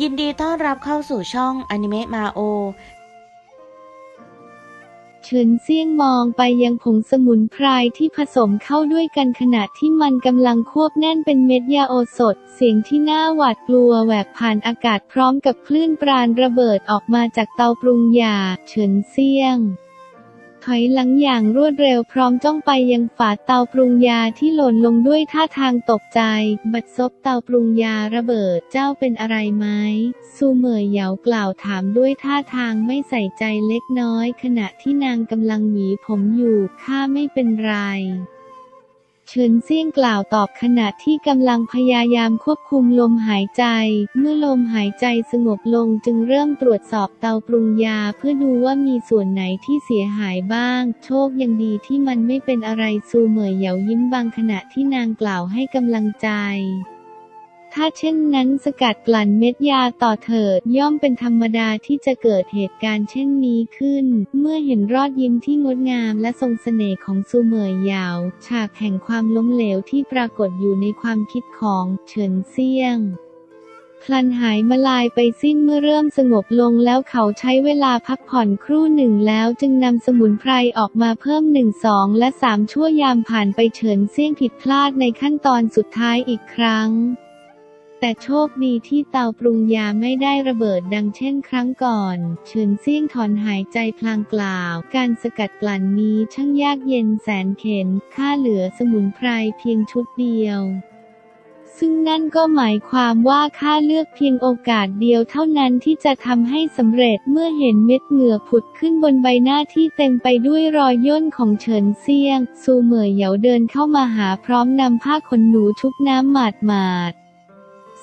ยินดีต้อนรับเข้าสู่ช่องอนิเมะมาโอเฉินเซี่ยงมองไปยังผงสมุนไพรที่ผสมเข้าด้วยกันขณะที่มันกำลังควบแน่นเป็นเม็ดยาโอสถเสียงที่น่าหวาดกลัวแหวกผ่านอากาศพร้อมกับคลื่นปราณระเบิดออกมาจากเตาปรุงยา เฉินเซี่ยง ถอยหลังอย่างรวดเร็วพร้อมจ้องไปยังฝาเตาปรุงยาที่หล่นลงด้วยท่าทางตกใจ บัดซบเตาปรุงยาระเบิดเจ้าเป็นอะไรไหมซูเหมยเหยากล่าวถามด้วยท่าทางไม่ใส่ใจเล็กน้อย ขณะที่นางกำลังหวีผมอยู่ข้าไม่เป็นไร เฉินเซี่ยงกล่าวตอบขณะที่กำลังพยายามควบคุมลมหายใจ เมื่อลมหายใจสงบลงจึงเริ่มตรวจสอบเตาปรุงยาเพื่อดูว่ามีส่วนไหนที่เสียหายบ้าง โชคยังดีที่มันไม่เป็นอะไรซูเหมยเหยายิ้มบางขณะที่นางกล่าวให้กำลังใจ ถ้าเช่นนั้นสกัดกลั่นเม็ดยาต่อเถิดย่อมเป็นธรรมดาที่จะเกิดเหตุการณ์เช่นนี้ขึ้น เมื่อเห็นรอดยิ้มที่งดงามและทรงเสน่ห์ของซูเหมยยาว ฉากแห่งความล้มเหลวที่ปรากฏอยู่ในความคิดของเฉินเซียงพลันหายมาลายไปสิ้นเมื่อเริ่มสงบลงแล้วเขาใช้เวลาพักผ่อนครู่หนึ่งแล้วจึงนำสมุนไพรออกมาเพิ่มหนึ่งสองและสามชั่วยามผ่านไปเฉินเซี่ยงผิดพลาดในขั้นตอนสุดท้ายอีกครั้ง แต่โชคดีที่เตาปรุงยาไม่ได้ระเบิดดังเช่นครั้งก่อน เฉินเซี่ยงถอนหายใจพลางกล่าว การสกัดกลั่นนี้ช่างยากเย็นแสนเข็น ค่าเหลือสมุนไพรเพียงชุดเดียวซึ่งนั่นก็หมายความว่าข้าเลือกเพียงโอกาสเดียวเท่านั้นที่จะทำให้สำเร็จเมื่อเห็นเม็ดเหงื่อผุดขึ้นบนใบหน้าที่เต็มไปด้วยรอยย่นของเฉินเซียงซูเหมยเหยาเดินเข้ามาหาพร้อมนำผ้าขนหนูชุบน้ำหมาดหมาด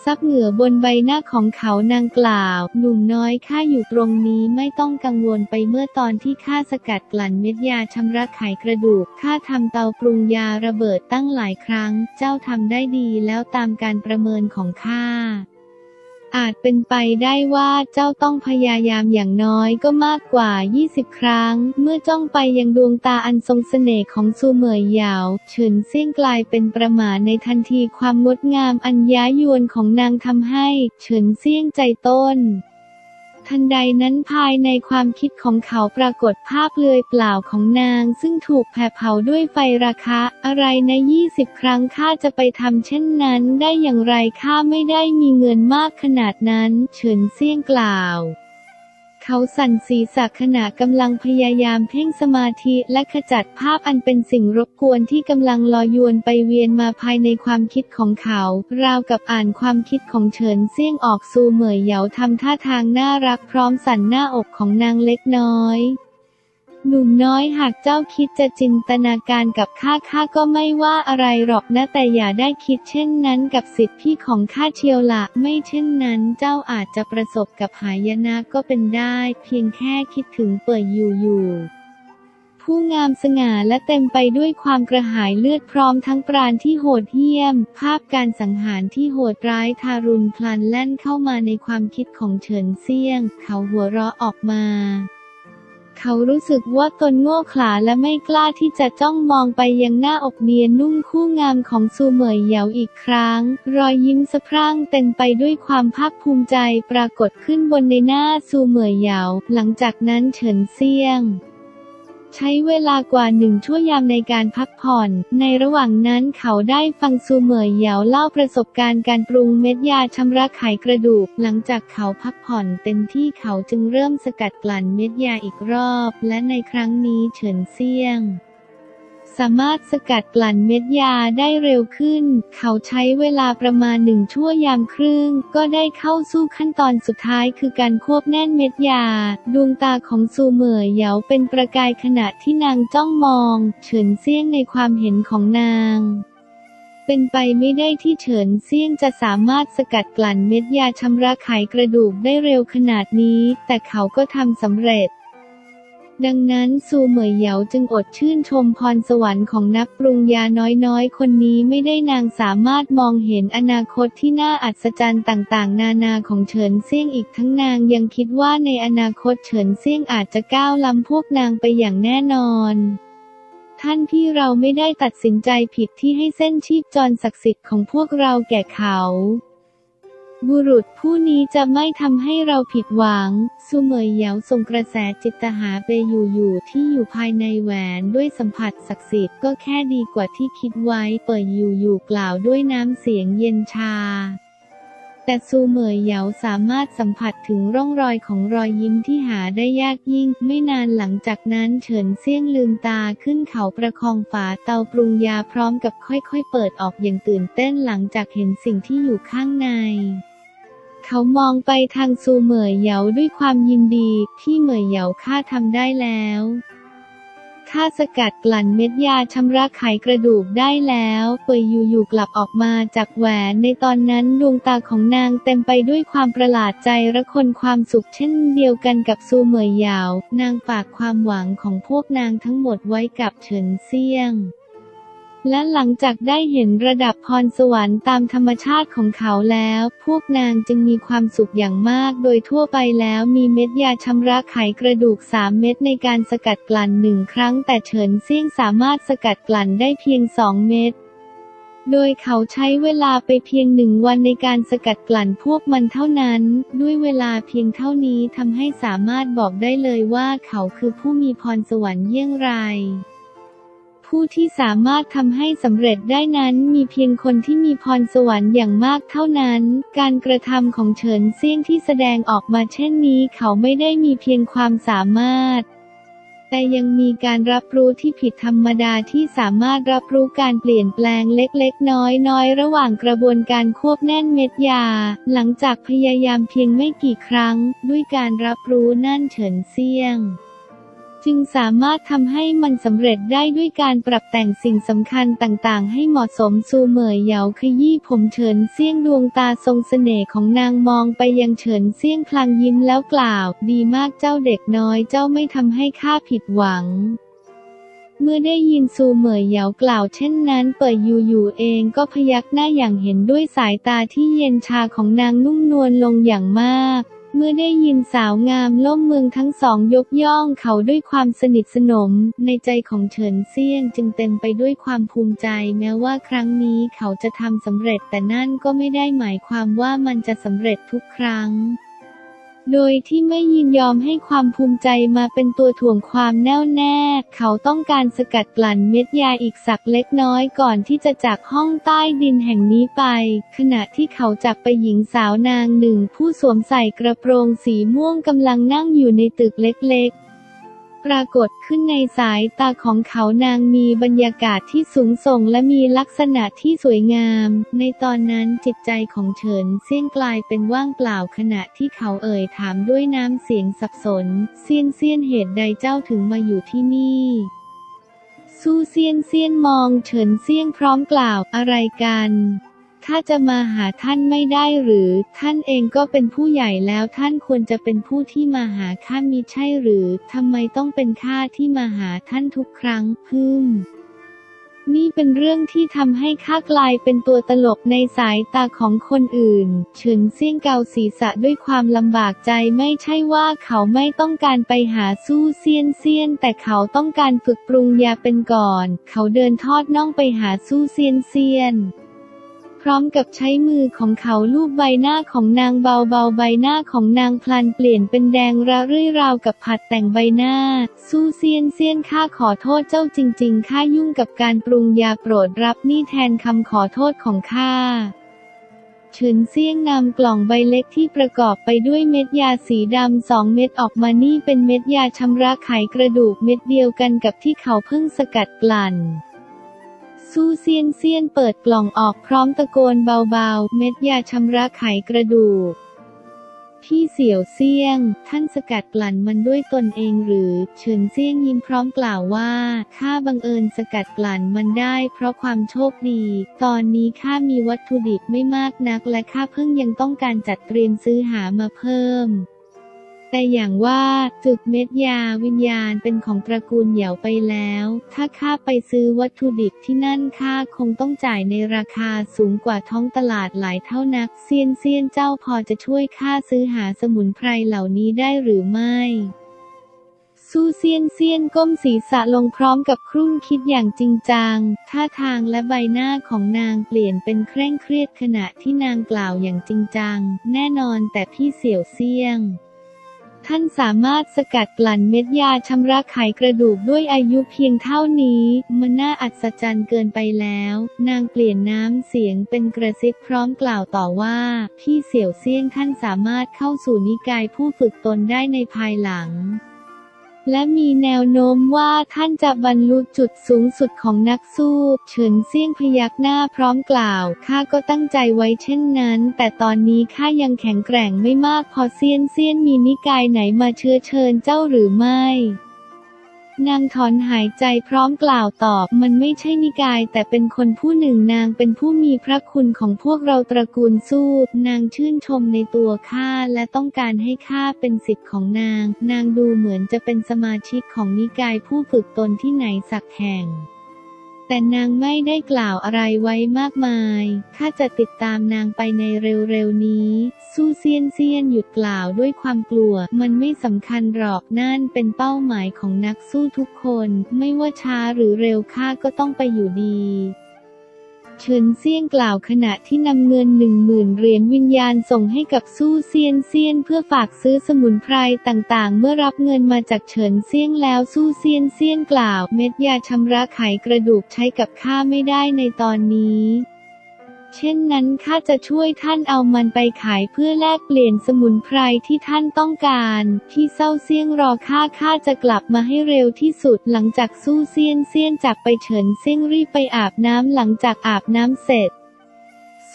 ซับเหงื่อบนใบหน้าของเขานางกล่าว หนุ่มน้อยข้าอยู่ตรงนี้ไม่ต้องกังวลไปเมื่อตอนที่ข้าสกัดกลั่นเม็ดยาชำระไขกระดูกข้าทำเตาปรุงยาระเบิดตั้งหลายครั้ง เจ้าทำได้ดีแล้วตามการประเมินของข้า อาจเป็นไปได้ว่าเจ้าต้องพยายามอย่างน้อยก็มากกว่า 20 ครั้ง เมื่อจ้องไปยังดวงตาอันทรงเสน่ห์ของซูเหมยเหยาเฉินเซี่ยงกลายเป็นประหม่าในทันทีความงดงามอันย้ายวนของนางทำให้ เฉินเซี่ยงใจต้น ทันใดนั้นภายในความคิดของเขาปรากฏภาพเลือยเปล่าของนาง ซึ่งถูกแผดเผาด้วยไฟราคะ อะไรนะ20ครั้งข้าจะไปทำเช่นนั้นได้อย่างไรข้าไม่ได้มีเงินมากขนาดนั้น เฉินเซี่ยงกล่าว เขาสั่นศีรษะขณะกำลังพยายามเพ่งสมาธิและขจัดภาพอันเป็นสิ่งรบกวนที่กำลังลอยยวนไปเวียนมาภายในความคิดของเขา ราวกับอ่านความคิดของเฉินเซี่ยงออกซูเหมยเหยาทำท่าทางน่ารักพร้อมสั่นหน้าอกของนางเล็กน้อย หนุ่มน้อยหากเจ้าคิดจะจินตนาการกับข้าข้าก็ไม่ว่าอะไรหรอกนะแต่อย่าได้คิดเช่นนั้นกับสิทธิพี่ของข้าเชียวละไม่เช่นนั้นเจ้าอาจจะประสบกับหายนะก็เป็นได้ เพียงแค่คิดถึงเปิดอยู่อยู่ผู้งามสง่าและเต็มไปด้วยความกระหายเลือดพร้อมทั้งปราณที่โหดเหี้ยม ภาพการสังหารที่โหดร้ายทารุณพลันแล่นเข้ามาในความคิดของเฉินเซี่ยง เขาหัวเราะออกมา เขารู้สึกว่าตนโง่เขลาและไม่กล้าที่จะจ้องมองไปยังหน้าอกเนียนนุ่มคู่งามของซูเหมยเหยาอีกครั้ง รอยยิ้มสะพรั่งเต็มไปด้วยความภาคภูมิใจปรากฏขึ้นบนในหน้าซูเหมยเหยา หลังจากนั้นเฉินเซียง ใช้เวลากว่าหนึ่งชั่วยามในการพักผ่อน ในระหว่างนั้นเขาได้ฟังซูเหมยเหยาเล่าประสบการณ์การปรุงเม็ดยาชำระไขกระดูก หลังจากเขาพักผ่อนเต็มที่เขาจึงเริ่มสกัดกลั่นเม็ดยาอีกรอบ และในครั้งนี้เฉินเซี่ยง สามารถสกัดกลั่นเม็ดยาได้เร็วขึ้น เขาใช้เวลาประมาณหนึ่งชั่วยามครึ่ง ก็ได้เข้าสู่ขั้นตอนสุดท้ายคือการควบแน่นเม็ดยา ดวงตาของซูเหมยเหยาเป็นประกายขณะที่นางจ้องมอง เฉินเซี่ยงในความเห็นของนางเป็นไปไม่ได้ที่เฉินเซี่ยงจะสามารถสกัดกลั่นเม็ดยาชำระไขกระดูกได้เร็วขนาดนี้ แต่เขาก็ทำสำเร็จ ดังนั้นซูเหมยเหยาจึงอดชื่นชมพรสวรรค์ของนักปรุงยาน้อยๆ คนนี้ไม่ได้นางสามารถมองเห็นอนาคตที่น่าอัศจรรย์ต่างๆ นานาของเฉินเซี่ยงอีกทั้งนางยังคิดว่าในอนาคตเฉินเซี่ยงอาจจะก้าวล้ำพวกนางไปอย่างแน่นอนท่านที่เราไม่ได้ตัดสินใจผิดที่ให้เส้นชีพจรศักดิ์สิทธิ์ของพวกเราแก่เขา บุรุษผู้นี้จะไม่ทำให้เราผิดหวัง สุเหมยเหยาส่งกระแสจิตหาไปอยู่อยู่ที่อยู่ภายในแหวนด้วยสัมผัสศักดิ์สิทธิ์ก็แค่ดีกว่าที่คิดไว้ เปิดอยู่อยู่กล่าวด้วยน้ำเสียงเย็นชา แต่ซูเหมยเหยาสามารถสัมผัสถึงร่องรอยของรอยยิ้มที่หาได้ยากยิ่ง ไม่นานหลังจากนั้นเฉินเซี่ยงลืมตาขึ้นเขาประคองฝาเตาปรุงยาพร้อมกับค่อยๆ เปิดออกอย่างตื่นเต้นหลังจากเห็นสิ่งที่อยู่ข้างใน เขามองไปทางซูเหมยเหยาด้วยความยินดี พี่เหมยเหยาข้าทำได้แล้วข้าสกัดกลั่นเม็ดยาชำระไขกระดูกได้แล้วเปยอยู่ๆกลับออกมาจากแหวนในตอนนั้นดวงตาของนางเต็มไปด้วยความประหลาดใจระคนความสุขเช่นเดียวกันกับซูเหมยเหยานางฝากความหวังของพวกนางทั้งหมดไว้กับเฉินเซี่ยง และหลังจากได้เห็นระดับพรสวรรค์ตามธรรมชาติของเขาแล้ว พวกนางจึงมีความสุขอย่างมาก โดยทั่วไปแล้วมีเม็ดยาชำระไขกระดูก 3 เม็ดในการสกัดกลั่นหนึ่งครั้ง แต่เฉินเซี่ยงสามารถสกัดกลั่นได้เพียง 2 เม็ดโดยเขาใช้เวลาไปเพียงหนึ่งวันในการสกัดกลั่นพวกมันเท่านั้น ด้วยเวลาเพียงเท่านี้ทำให้สามารถบอกได้เลยว่าเขาคือผู้มีพรสวรรค์เยี่ยงไร ผู้ที่สามารถทำให้สำเร็จได้นั้นมีเพียงคนที่มีพรสวรรค์อย่างมากเท่านั้น การกระทำของเฉินเซี่ยงที่แสดงออกมาเช่นนี้เขาไม่ได้มีเพียงความสามารถ แต่ยังมีการรับรู้ที่ผิดธรรมดาที่สามารถรับรู้การเปลี่ยนแปลงเล็กๆ น้อยๆ ระหว่างกระบวนการควบแน่นเม็ดยา หลังจากพยายามเพียงไม่กี่ครั้ง ด้วยการรับรู้นั่นเฉินเซี่ยง จึงสามารถทำให้มันสำเร็จได้ด้วยการปรับแต่งสิ่งสำคัญต่างๆ ให้เหมาะสมซูเหมยเหยาขยี้ผมเฉินเซี่ยงดวงตาทรงเสน่ห์ของนางมองไปยังเฉินเซี่ยงพลางยิ้มแล้วกล่าว ดีมากเจ้าเด็กน้อยเจ้าไม่ทำให้ข้าผิดหวังเมื่อได้ยินซูเหมยเหยากล่าวเช่นนั้น เปิดอยู่อยู่เองก็พยักหน้าอย่างเห็นด้วยสายตาที่เย็นชาของนางนุ่มนวลลงอย่างมาก เมื่อได้ยินสาวงามล่มเมืองทั้งสองยกย่องเขาด้วยความสนิทสนม ในใจของเฉินเซียงจึงเต็มไปด้วยความภูมิใจ แม้ว่าครั้งนี้เขาจะทำสำเร็จแต่นั่นก็ไม่ได้หมายความว่ามันจะสำเร็จทุกครั้ง โดยที่ไม่ยินยอมให้ความภูมิใจมาเป็นตัวถ่วงความแน่วแน่ เขาต้องการสกัดกลั่นเม็ดยาอีกสักเล็กน้อยก่อนที่จะจากห้องใต้ดินแห่งนี้ไป ขณะที่เขาจากไปหญิงสาวนางหนึ่งผู้สวมใส่กระโปรงสีม่วงกำลังนั่งอยู่ในตึกเล็กๆ ปรากฏขึ้นในสายตาของเขานางมีบรรยากาศที่สูงส่งและมีลักษณะที่สวยงาม ในตอนนั้นจิตใจของเฉินเซียงกลายเป็นว่างเปล่าขณะที่เขาเอ่ยถามด้วยน้ำเสียงสับสนเซียนเซียนเหตุใดเจ้าถึงมาอยู่ที่นี่สู้เซียนเซียนมองเฉินเซียงพร้อมกล่าวอะไรกัน ข้าจะมาหาท่านไม่ได้หรือ ท่านเองก็เป็นผู้ใหญ่แล้วท่านควรจะเป็นผู้ที่มาหาข้ามิใช่หรือทำไมต้องเป็นข้าที่มาหาท่านทุกครั้งพึ่มนี่เป็นเรื่องที่ทำให้ข้ากลายเป็นตัวตลกในสายตาของคนอื่น เฉินเซี่ยงเกาศีรษะด้วยความลำบากใจไม่ใช่ว่าเขาไม่ต้องการไปหาสู้เซียนเซียน แต่เขาต้องการฝึกปรุงยาเป็นก่อน เขาเดินทอดน่องไปหาสู้เซียนเซียน พร้อมกับใช้มือของเขาลูบใบหน้าของนางเบาๆ ใบหน้าของนางพลันเปลี่ยนเป็นแดงระเรื่อยราวกับผัดแต่งใบหน้า สู้เซียนเซียนข้าขอโทษเจ้าจริง ๆ ข้ายุ่งกับการปรุงยาโปรดรับนี่แทนคำขอโทษของข้าเฉินเซี่ยงนำกล่องใบเล็กที่ประกอบไปด้วยเม็ดยาสีดำสองเม็ดออกมานี่เป็นเม็ดยาชำระไขกระดูกเม็ดเดียวกันกับที่เขาเพิ่งสกัดกลั่น สู้เซียนเซียนเปิดกล่องออกพร้อมตะโกนเบาๆ เม็ดยาชำระไขกระดูก พี่เสี่ยวเซียง ท่านสกัดกลั่นมันด้วยตนเองหรือ เฉินเซียงยิ้มพร้อมกล่าวว่า ข้าบังเอิญสกัดกลั่นมันได้ เพราะความโชคดี ตอนนี้ข้ามีวัตถุดิบไม่มากนัก และข้าเพิ่งยังต้องการจัดเตรียมซื้อหามาเพิ่ม แต่อย่างว่าจุดเม็ดยาวิญญาณเป็นของตระกูลเหยาไปแล้ว ถ้าข้าไปซื้อวัตถุดิบที่นั่นข้าคงต้องจ่ายในราคาสูงกว่าท้องตลาดหลายเท่านักเซียนเซียนเจ้าพอจะช่วยข้าซื้อหาสมุนไพรเหล่านี้ได้หรือไม่สสู้เซียนเซียนก้มศีรษะลงพร้อมกับครุ่นคิดอย่างจริงจัง ท่าทางและใบหน้าของนางเปลี่ยนเป็นเคร่งเครียดขณะที่นางกล่าวอย่างจริงจัง แน่นอนแต่พี่เสี่ยวเซียง ท่านสามารถสกัดกลั่นเม็ดยาชำระไขกระดูกด้วยอายุเพียงเท่านี้ มันน่าอัศจรรย์เกินไปแล้ว นางเปลี่ยนน้ำเสียงเป็นกระซิบพร้อมกล่าวต่อว่า พี่เสี่ยวเซียงท่านสามารถเข้าสู่นิกายผู้ฝึกตนได้ในภายหลัง และมีแนวโน้มว่าท่านจะบรรลุจุดสูงสุดของนักสู้ เฉินเซี่ยงพยักหน้าพร้อมกล่าว ข้าก็ตั้งใจไว้เช่นนั้น แต่ตอนนี้ข้ายังแข็งแกร่งไม่มากพอเซียนเซียนมีนิกายไหนมาเชื้อเชิญเจ้าหรือไม่ นางถอนหายใจพร้อมกล่าวตอบ มันไม่ใช่นิกาย แต่เป็นคนผู้หนึ่งนางเป็นผู้มีพระคุณของพวกเราตระกูลสู้ นางชื่นชมในตัวข้าและต้องการให้ข้าเป็นสิทธิ์ของนาง นางดูเหมือนจะเป็นสมาชิกของนิกายผู้ฝึกตนที่ไหนสักแห่ง แต่นางไม่ได้กล่าวอะไรไว้มากมาย ข้าจะติดตามนางไปในเร็วๆนี้ สู้เซียนเซียนหยุดกล่าวด้วยความกลัว มันไม่สำคัญหรอกนั่นเป็นเป้าหมายของนักสู้ทุกคน ไม่ว่าช้าหรือเร็วข้าก็ต้องไปอยู่ดี เฉินเซียงกล่าวขณะที่นำเงินหนึ่งหมื่นเหรียญวิญญาณส่งให้กับสู้เซียนเซียนเพื่อฝากซื้อสมุนไพรต่างๆ เมื่อรับเงินมาจากเฉินเซียงแล้วสู้เซียนเซียนกล่าว เม็ดยาชำระไขกระดูกใช้กับข้าไม่ได้ในตอนนี้ เช่นนั้นข้าจะช่วยท่านเอามันไปขายเพื่อแลกเปลี่ยนสมุนไพรที่ท่านต้องการที่เศร้าเซียงรอข้าข้าจะกลับมาให้เร็วที่สุดหลังจากสู้เซียนเซียนจากไปเฉินเซียงรีบไปอาบน้ำหลังจากอาบน้ำเสร็จ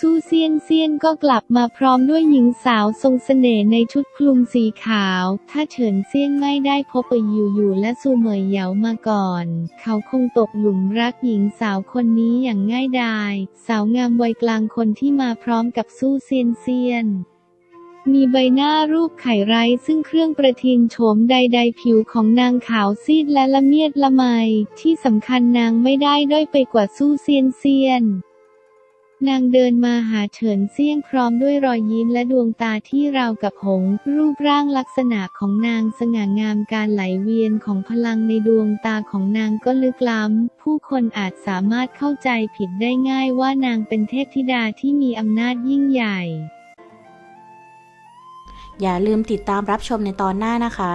สู้เซียนเซียนก็กลับมาพร้อมด้วยหญิงสาวทรงเสน่ห์ในชุดคลุมสีขาว ถ้าเฉินเซียนไม่ได้พบไปอยู่อยู่และซูเหมยเหยามาก่อน เขาคงตกหลุมรักหญิงสาวคนนี้อย่างง่ายดายสาวงามวัยกลางคนที่มาพร้อมกับสู้เซียนเซียนมีใบหน้ารูปไข่ไร้ซึ่งเครื่องประทินโฉมใดๆผิวของนางขาวซีดและละเมียดละไม ที่สำคัญนางไม่ได้ด้อยไปกว่าสู้เซียนเซียน นางเดินมาหาเฉินเซี่ยงพร้อมด้วยรอยยิ้มและดวงตาที่ราวกับหงส์รูปร่างลักษณะของนางสง่างามการไหลเวียนของพลังในดวงตาของนางก็ลึกล้ำ ผู้คนอาจสามารถเข้าใจผิดได้ง่ายว่านางเป็นเทพธิดาที่มีอำนาจยิ่งใหญ่ อย่าลืมติดตามรับชมในตอนหน้านะคะ